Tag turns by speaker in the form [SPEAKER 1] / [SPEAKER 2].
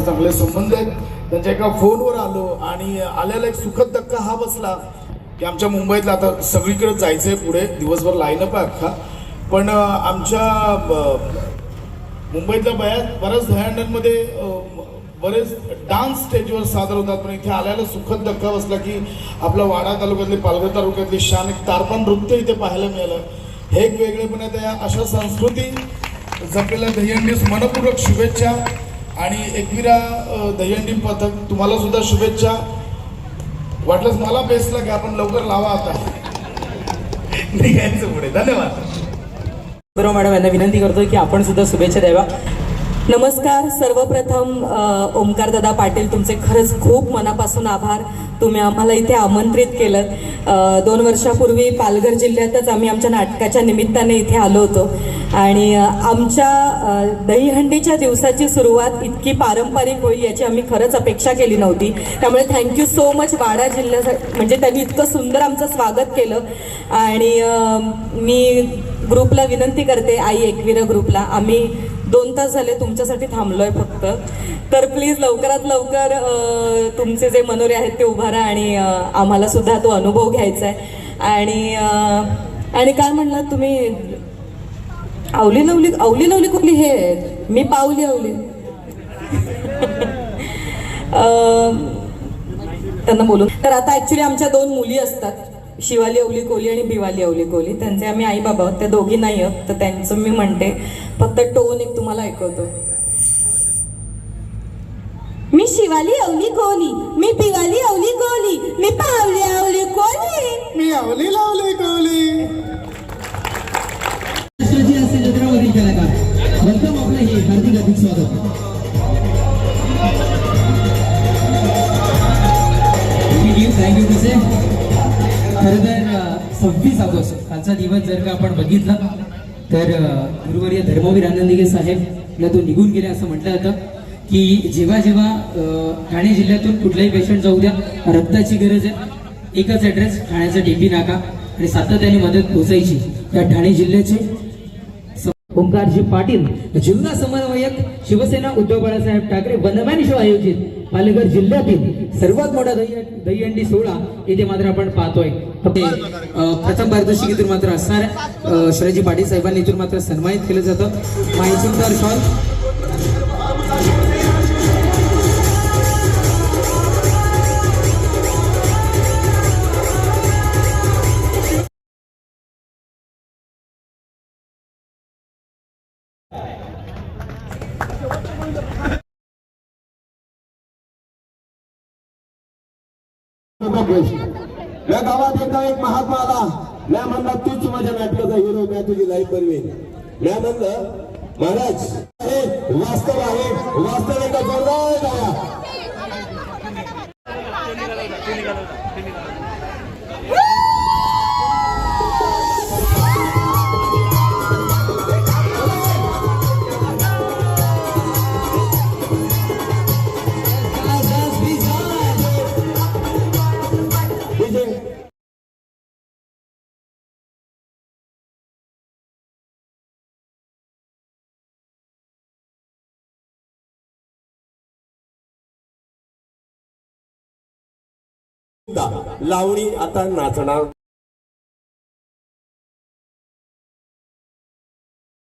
[SPEAKER 1] चांगले संबंध आहेत. त्यांच्या एका फोनवर आलो आणि आल्याला एक सुखद धक्का हा बसला की आमच्या मुंबईतला आता सगळीकडे जायचंय पुढे. दिवसभर लाईनअप आहे अख्खा. पण आमच्या मुंबईतल्या बऱ्याच बऱ्याच दह्यांड्यांमध्ये बरेच डान्स स्टेजवर सादर होतात. पण इथे आल्याला सुखद धक्का बसला की आपला वाडा तालुक्यातले पालघर तालुक्यातली शान एक तारपण नृत्य इथे पाहायला मिळालं. हे एक वेगळेपण आहे. त्या अशा संस्कृती जपलेल्या दहीहंडीस मनपूर्वक शुभेच्छा. आणि एकविरा अ, दहीहंडी पथक तुम्हाला सुद्धा शुभेच्छा. वाटलंच मला बेसला की आपण लवकर लावा आता. निघायचं पुढे. धन्यवाद.
[SPEAKER 2] बरोबर मॅडम यांना विनंती करतोय की आपण सुद्धा शुभेच्छा द्यावा नमस्कार. सर्वप्रथम अ, ओमकार दादा पाटील तुमचे खरंच खूप मनापासून आभार. तुम्ही आम्हाला इथे आमंत्रित केलं दोन वर्षापूर्वी पालघर जिल्ह्यातच आम्ही आमच्या नाटकाच्या निमित्ताने इथे आलो होतो. आणि आमच्या दहीहंडीच्या दिवसाची सुरुवात इतकी पारंपरिक होईल याची आम्ही खरंच अपेक्षा केली नव्हती. त्यामुळे थँक्यू सो मच वाडा जिल्ह्यासाठी म्हणजे त्यांनी इतकं सुंदर आमचं स्वागत केलं. आणि मी ग्रुपला विनंती करते आई एकविरा ग्रुपला. आम्ही दोन तास झाले तुमच्यासाठी थांबलोय फक्त. तर प्लीज लवकरात लवकर तुमचे जे मनोरे आहेत ते उभारा आणि आम्हाला सुद्धा तो अनुभव घ्यायचा आहे. आणि आणि काय म्हणलात तुम्ही? आवली लवली आवली लवली कुठली? हे मी पावली आवली. त्यांना बोलून. तर आता ऍक्च्युली आमच्या दोन मुली असतात. शिवाली अवली कोहली आणि भिवाली अवली कोहली त्यांचे आम्ही आई बाबा त्या दोघी नाही आहोत. तर त्यांचं मी म्हणते. फक्त टोन एक तुम्हाला ऐकवतो. मी शिवाली अवली कोहली. मी पिवाली अवली कोहली. मी पावली अवली कोहली.
[SPEAKER 1] मी आवली लावली कवली
[SPEAKER 3] महाराष्ट्राची असे जत्रावरील कलाकार वेलकम आपलं हे हार्दिक हार्दिक स्वागत. थँक्यू थँक्यू कसे खरं तर सव्वीस ऑगस्ट कालचा दिवस जर का आपण बघितला तर गुरुवर्य धर्मवीर आनंदिगे साहेब यातून निघून गेले असं म्हटलं जातं की जेव्हा जेव्हा ठाणे जिल्ह्यातून कुठलाही पेशंट जाऊ द्या रक्ताची गरज आहे. एकच ॲड्रेस ठाण्याचा डीपी नाका. आणि सातत्याने मदत पोहोचायची त्या ठाणे जिल्ह्याचे. ओंकारजी पाटील जिल्हा समन्वयक Shiv Sena Uddhav Balasaheb Thackeray one man show आयोजित पालघर जिल्ह्यातील सर्वात मोठा दही दहीहंडी सोहळा इथे मात्र आपण पाहतोय. प्रथम पारितोषिकीतून मात्र असणार. शरदजी पाटील साहेबांनी इथून मात्र सन्मानित केलं जातं. माहितीदार शॉल
[SPEAKER 4] या गावात एकदा एक महात्मा आला. म्या म्हणला तूच माझ्या नाटकाचा हिरो म्या तुझी लाईफ बनवेन. म्या म्हणलं महाराज हे वास्तव आहे. वास्तव एका जोरदार लावणी आता नाचणार.